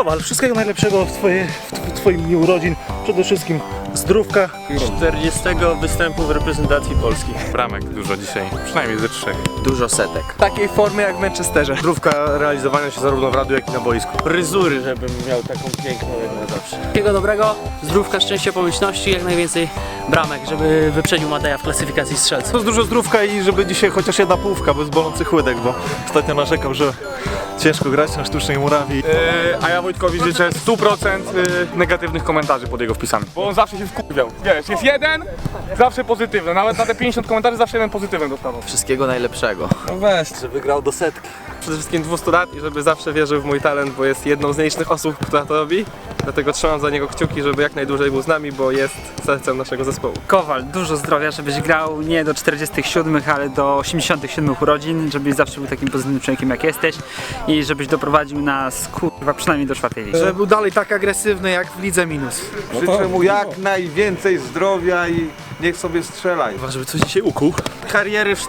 Kowal, wszystkiego najlepszego w, twoje, w Twoim dniu urodzin. Przede wszystkim zdrówka. 40 występu w reprezentacji Polski. Bramek dużo dzisiaj, przynajmniej ze trzech. Dużo setek. takiej formie jak w Manchesterze. Zdrówka realizowania się zarówno w radiu, jak i na boisku. Fryzury, żebym miał taką piękną jak na zawsze. Wszystkiego dobrego, zdrówka, szczęścia, pomyślności, jak najwięcej bramek, żeby wyprzedził Mateja w klasyfikacji strzelców. To jest dużo zdrówka i żeby dzisiaj chociaż jedna połówka bez bolących łydek, bo ostatnio narzekał, że ciężko grać na sztucznej murawie. Yy, a ja Wojtkowi życzę 100% yy, negatywnych komentarzy pod jego wpisami. Bo on zawsze się wkurwiał. Wiesz, jest jeden, zawsze pozytywny. Nawet na te 50 komentarzy zawsze jeden pozytywny dostawał. Wszystkiego najlepszego. No weź. Że wygrał do setki. Przede wszystkim 200 lat i żeby zawsze wierzył w mój talent, bo jest jedną z nielicznych osób, która to robi. Dlatego trzymam za niego kciuki, żeby jak najdłużej był z nami, bo jest sercem naszego zespołu. Kowal, dużo zdrowia, żebyś grał nie do 47, ale do 87 urodzin, żebyś zawsze był takim pozytywnym człowiekiem jak jesteś i żebyś doprowadził nas kurwa przynajmniej do czwartej ligi. Żeby był dalej tak agresywny jak w lidze minus. Życzę mu jak najwięcej zdrowia i niech sobie strzelaj. Żeby coś dzisiaj ukuł. Kariery w,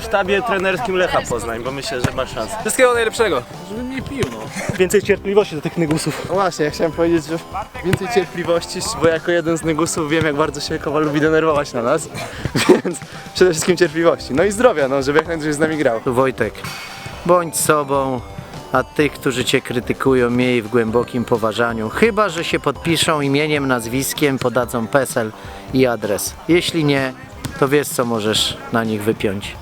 sztabie trenerskim Lecha Poznań, bo myślę, że ma szansę. Wszystkiego najlepszego. Więcej cierpliwości do tych nygusów. No właśnie, ja chciałem powiedzieć, że więcej cierpliwości, bo jako jeden z nygusów wiem, jak bardzo się Kowal lubi denerwować na nas, więc przede wszystkim cierpliwości. No i zdrowia, no, żeby jak najdłużej z nami grał. Wojtek, bądź sobą, a tych, którzy cię krytykują, miej w głębokim poważaniu. Chyba, że się podpiszą imieniem, nazwiskiem, podadzą PESEL i adres. Jeśli nie, to wiesz, co możesz na nich wypiąć.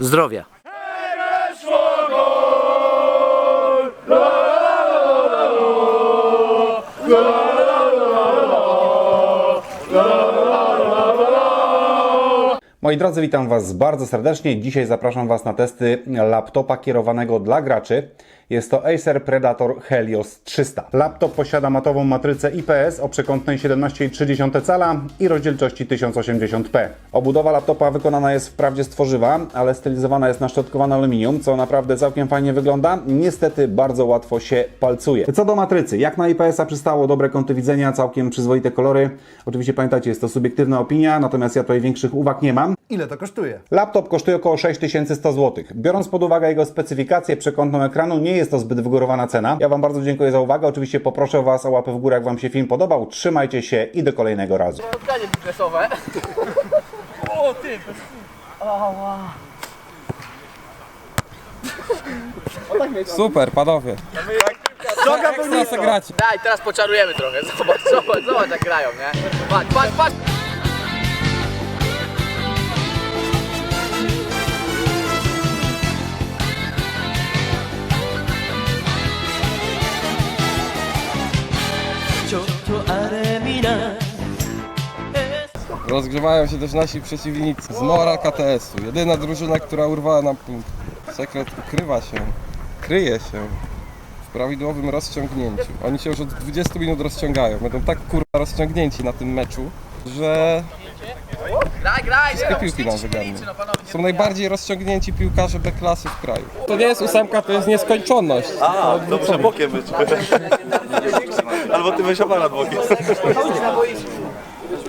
Zdrowia. Moi drodzy, witam Was bardzo serdecznie. Dzisiaj zapraszam Was na testy laptopa kierowanego dla graczy. Jest to Acer Predator Helios 300. Laptop posiada matową matrycę IPS o przekątnej 17,3 cala i rozdzielczości 1080p. Obudowa laptopa wykonana jest wprawdzie z tworzywa, ale stylizowana jest na szczotkowane aluminium, co naprawdę całkiem fajnie wygląda. Niestety bardzo łatwo się palcuje. Co do matrycy, jak na IPS-a przystało dobre kąty widzenia, całkiem przyzwoite kolory. Oczywiście pamiętajcie, jest to subiektywna opinia, natomiast ja tutaj większych uwag nie mam. Ile to kosztuje? Laptop kosztuje około 6100 zł. Biorąc pod uwagę jego specyfikację przekątną ekranu, nie jest to zbyt wygórowana cena. Ja Wam bardzo dziękuję za uwagę. Oczywiście poproszę Was o łapę w górę, jak Wam się film podobał. Trzymajcie się i do kolejnego razu. Super, panowie. Ekstra se gracie. Daj, teraz poczarujemy trochę. Zobacz, zobacz, zobacz jak grają, nie? Patrz, patrz, patrz. Rozgrzewają się też nasi przeciwnicy z Mora KTS-u. Jedyna drużyna, która urwała nam punkt. Sekret ukrywa się, kryje się w prawidłowym rozciągnięciu. Oni się już od 20 minut rozciągają. Będą tak kurwa rozciągnięci na tym meczu, że Graj, graj. wszystkie piłki nam wygarną. Są najbardziej rozciągnięci piłkarze B klasy w kraju. To nie jest ósemka, to jest nieskończoność. A, dobrze bokiem być. Albo ty weź aparat bokiem.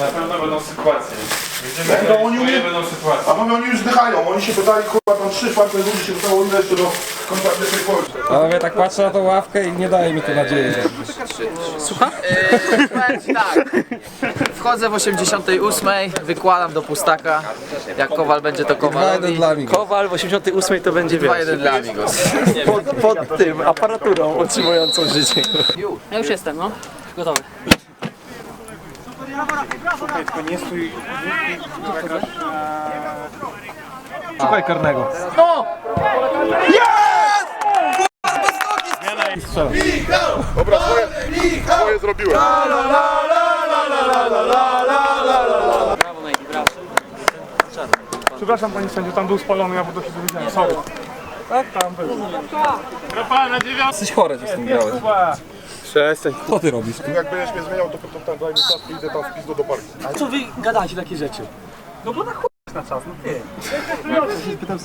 Na pewno będą sytuacje. Będą, oni umie... A mamy oni już zdychają, oni się pytali, kurwa, tam trzy czwarte ludzi się pytało, ile jeszcze do końca pierwszej Polski. Ale tak patrzę na tą ławkę i nie daje mi to nadziei. tak. Wchodzę w 88, wykładam do pustaka. Jak Kowal będzie to Kowalowi. Kowal w 88 to będzie 2-1 dla Amigos. pod, pod tym aparaturą utrzymującą życie. Ja już jestem, no. Gotowy. Szukaj karnego. Dobra, swoje, swoje zrobiłem. Brawo, Nate, brawo. Przepraszam panie sędziu, tam był spalony, ja po to się dowiedziałem. Sorry. Tak, tam był. Jesteś chory, że z tym grałeś. Przestań. Co ty robisz? Jak będziesz mnie zmieniał, to potem tam daj mi czas, idę tam w pizdu do parku. Co wy gadacie takie rzeczy? No bo na chuj na czas, no ty.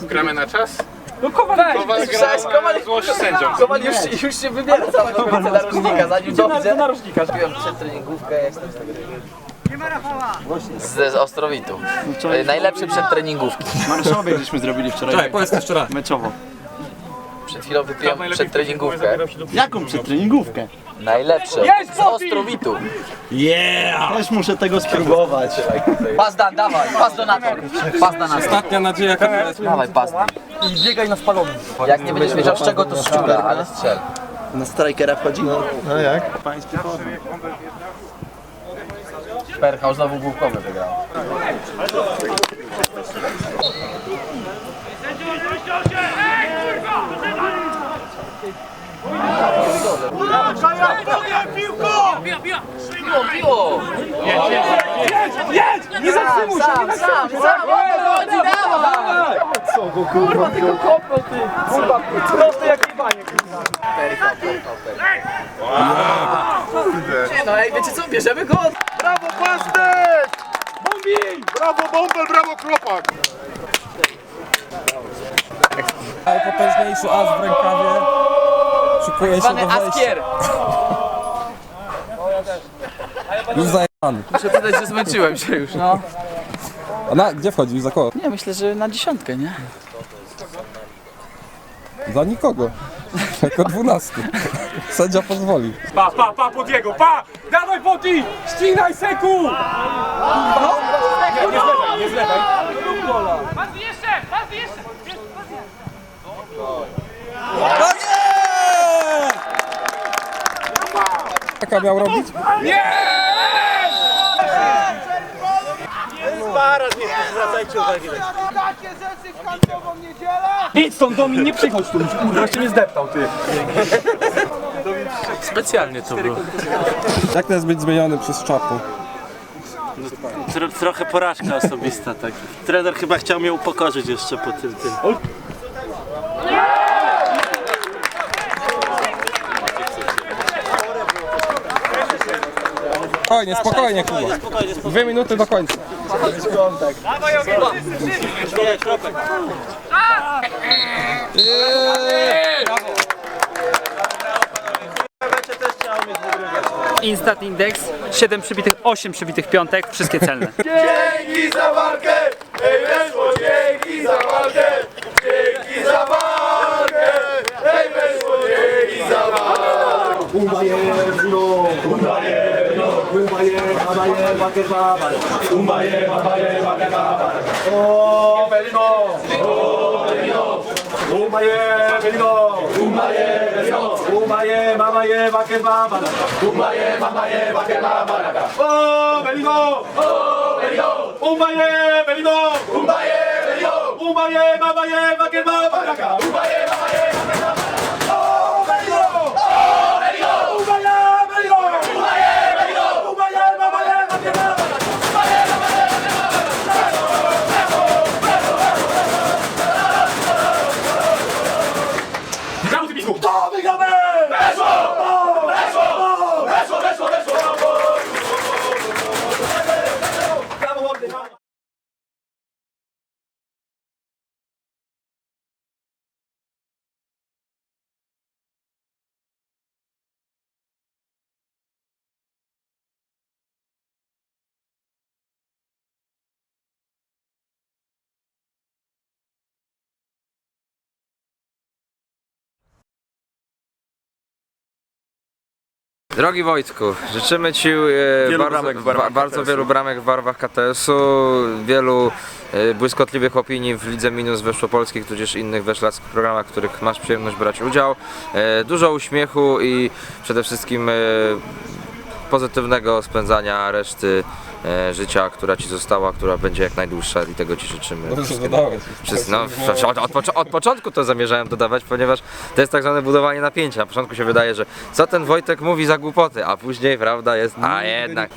Gramy na czas? No kowal, Kowal, Kowal, Złość sędzią. Kowal już, już się wybiera cały na narożnika, zanim do widzę. narożnika. Zrobiłem przedtreningówkę, jestem z tego. Z, z Ostrowitu. Najlepsze przedtreningówki. Marszowie żeśmy zrobili wczoraj. Czekaj, powiedz jeszcze raz. Meczowo. Przed chwilą wypiłem przedtreningówkę. Jaką przedtreningówkę? Najlepsze. Z Ostrowitu. Też muszę tego spróbować. Pas Dan, dawaj, pas donator. Pas. Ostatnia nadzieja KPS. Dawaj pas. I biegaj na spalony. Jak nie będziesz wiedział z czego to szczura, ale strzel. Na strajkera wchodzi? No jak? Pański Perchał znowu główkowy wygrał. Piło, piło! Nie zatrzymuj się! Sam, sam, sam! O to chodzi, dawaj! Kurwa, tylko kopnął ty! Kurwa, prosty jak jebanie, kurwa. No, ej, wiecie co, bierzemy go? Brawo, Pastek! Bombi! Brawo, Bombel, brawo, Kropak! Najpotężniejszy as w rękawie. Szykuje się Zwany do wejścia. Askier! Już zajebany. Muszę przyznać, że zmęczyłem się już, no. A na, gdzie wchodzisz? Za kogo? Nie, myślę, że na dziesiątkę, nie? Za nikogo. Jako dwunasty. Sędzia pozwoli. Pa, pa, pa, pod jego, pa! Dawaj poti! Ścinaj seku! No! Nie zlewaj, nie zlewaj. Jaka miał robić? Idź stąd do mnie, nie przychodź tu, kurwa, jeszcze nie zdeptał ty. Specjalnie to było. Jak to jest być zmieniony przez czapu? trochę porażka osobista, tak. Trener chyba chciał mnie upokorzyć jeszcze po tym tym. Spokojnie, spokojnie, Kuba. Dwie minuty do końca. Instat Index, 7 przybitych, 8 przybitych piątek, wszystkie celne. Dzięki za walkę! Ej, weszło, dzięki za walkę! Umbaye, Belido! Umbaye, Belido! Umbaye, Mamaye, Bakeba, Baraka! Umbaye, Mamaye! Drogi Wojtku, życzymy Ci e, bardzo, ba- bardzo wielu bramek w barwach KTS-u, wielu e, błyskotliwych opinii w Lidze Minus Weszłopolskiej, tudzież innych weszlackich programach, w których masz przyjemność brać udział. E, dużo uśmiechu i przede wszystkim e, pozytywnego spędzania reszty e, życia, która Ci została, która będzie jak najdłuższa i tego Ci życzymy. Dobrze Wszystkiego. dodałeś. Wszyscy, no, od, od, pocz- od początku to zamierzałem dodawać, ponieważ to jest tak zwane budowanie napięcia. Na początku się wydaje, że co ten Wojtek mówi za głupoty, a później prawda jest, a jednak.